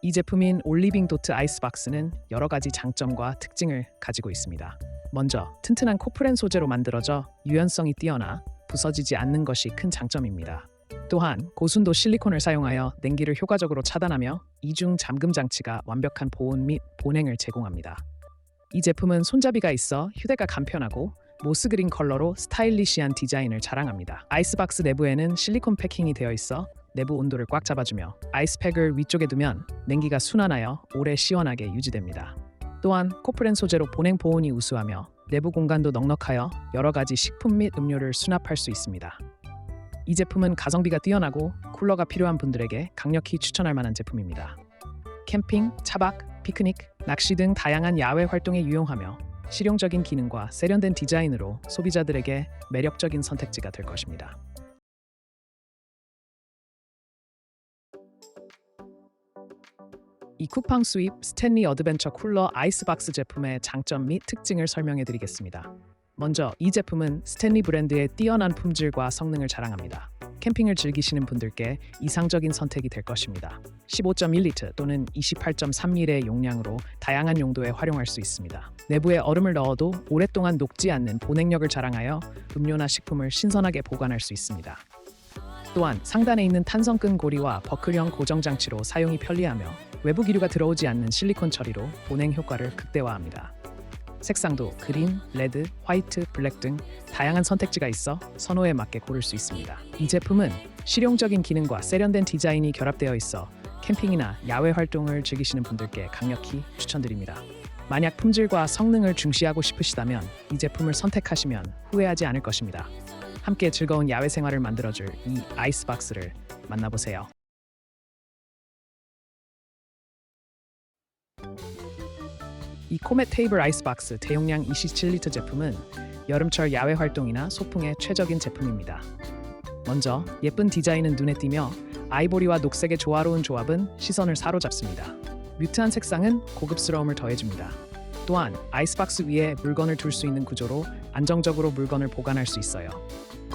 이 제품인 올리빙 도트 아이스박스는 여러 가지 장점과 특징을 가지고 있습니다. 먼저 튼튼한 코프렌 소재로 만들어져 유연성이 뛰어나 부서지지 않는 것이 큰 장점입니다. 또한 고순도 실리콘을 사용하여 냉기를 효과적으로 차단하며 이중 잠금 장치가 완벽한 보온 및 보냉을 제공합니다. 이 제품은 손잡이가 있어 휴대가 간편하고 모스 그린 컬러로 스타일리시한 디자인을 자랑합니다. 아이스박스 내부에는 실리콘 패킹이 되어 있어 내부 온도를 꽉 잡아주며 아이스팩을 위쪽에 두면 냉기가 순환하여 오래 시원하게 유지됩니다. 또한 코프렌 소재로 보냉 보온이 우수하며 내부 공간도 넉넉하여 여러 가지 식품 및 음료를 수납할 수 있습니다. 이 제품은 가성비가 뛰어나고 쿨러가 필요한 분들에게 강력히 추천할 만한 제품입니다. 캠핑, 차박, 피크닉, 낚시 등 다양한 야외 활동에 유용하며 실용적인 기능과 세련된 디자인으로 소비자들에게 매력적인 선택지가 될 것입니다. 이 쿠팡 수입 스탠리 어드벤처 쿨러 아이스박스 제품의 장점 및 특징을 설명해 드리겠습니다. 먼저 이 제품은 스탠리 브랜드의 뛰어난 품질과 성능을 자랑합니다. 캠핑을 즐기시는 분들께 이상적인 선택이 될 것입니다. 15.1리터 또는 28.3밀의 용량으로 다양한 용도에 활용할 수 있습니다. 내부에 얼음을 넣어도 오랫동안 녹지 않는 보냉력을 자랑하여 음료나 식품을 신선하게 보관할 수 있습니다. 또한 상단에 있는 탄성끈 고리와 버클형 고정 장치로 사용이 편리하며 외부 기류가 들어오지 않는 실리콘 처리로 보냉 효과를 극대화합니다. 색상도 그린, 레드, 화이트, 블랙 등 다양한 선택지가 있어 선호에 맞게 고를 수 있습니다. 이 제품은 실용적인 기능과 세련된 디자인이 결합되어 있어 캠핑이나 야외 활동을 즐기시는 분들께 강력히 추천드립니다. 만약 품질과 성능을 중시하고 싶으시다면 이 제품을 선택하시면 후회하지 않을 것입니다. 함께 즐거운 야외 생활을 만들어줄 이 아이스박스를 만나보세요. 이 코멧 테이블 아이스박스 대용량 27리터 제품은 여름철 야외 활동이나 소풍에 최적인 제품입니다. 먼저 예쁜 디자인은 눈에 띄며 아이보리와 녹색의 조화로운 조합은 시선을 사로잡습니다. 뮤트한 색상은 고급스러움을 더해줍니다. 또한 아이스박스 위에 물건을 둘 수 있는 구조로 안정적으로 물건을 보관할 수 있어요.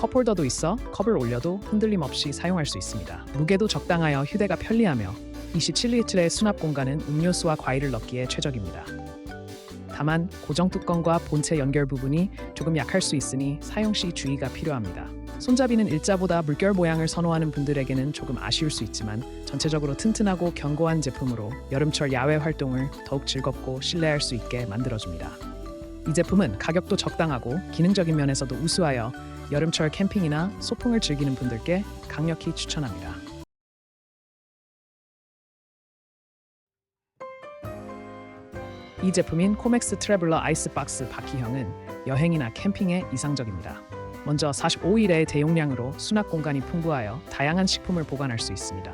컵 홀더도 있어 컵을 올려도 흔들림 없이 사용할 수 있습니다. 무게도 적당하여 휴대가 편리하며 27리터의 수납 공간은 음료수와 과일을 넣기에 최적입니다. 다만 고정 뚜껑과 본체 연결 부분이 조금 약할 수 있으니 사용 시 주의가 필요합니다. 손잡이는 일자보다 물결 모양을 선호하는 분들에게는 조금 아쉬울 수 있지만 전체적으로 튼튼하고 견고한 제품으로 여름철 야외 활동을 더욱 즐겁고 신뢰할 수 있게 만들어줍니다. 이 제품은 가격도 적당하고 기능적인 면에서도 우수하여 여름철 캠핑이나 소풍을 즐기는 분들께 강력히 추천합니다. 이 제품인 코맥스 트래블러 아이스박스 바퀴형은 여행이나 캠핑에 이상적입니다. 먼저 45일의 대용량으로 수납 공간이 풍부하여 다양한 식품을 보관할 수 있습니다.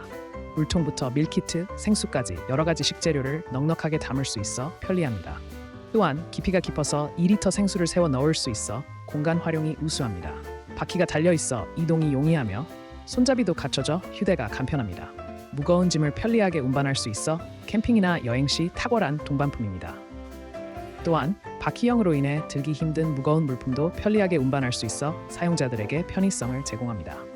물통부터 밀키트, 생수까지 여러 가지 식재료를 넉넉하게 담을 수 있어 편리합니다. 또한 깊이가 깊어서 2리터 생수를 세워 넣을 수 있어 공간 활용이 우수합니다. 바퀴가 달려 있어 이동이 용이하며 손잡이도 갖춰져 휴대가 간편합니다. 무거운 짐을 편리하게 운반할 수 있어 캠핑이나 여행 시 탁월한 동반품입니다. 또한 바퀴형으로 인해 들기 힘든 무거운 물품도 편리하게 운반할 수 있어 사용자들에게 편의성을 제공합니다.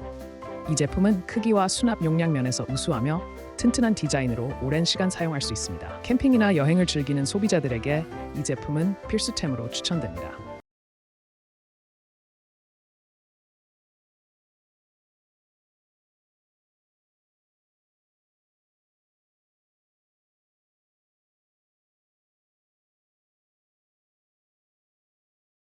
이 제품은 크기와 수납 용량 면에서 우수하며 튼튼한 디자인으로 오랜 시간 사용할 수 있습니다. 캠핑이나 여행을 즐기는 소비자들에게 이 제품은 필수템으로 추천됩니다.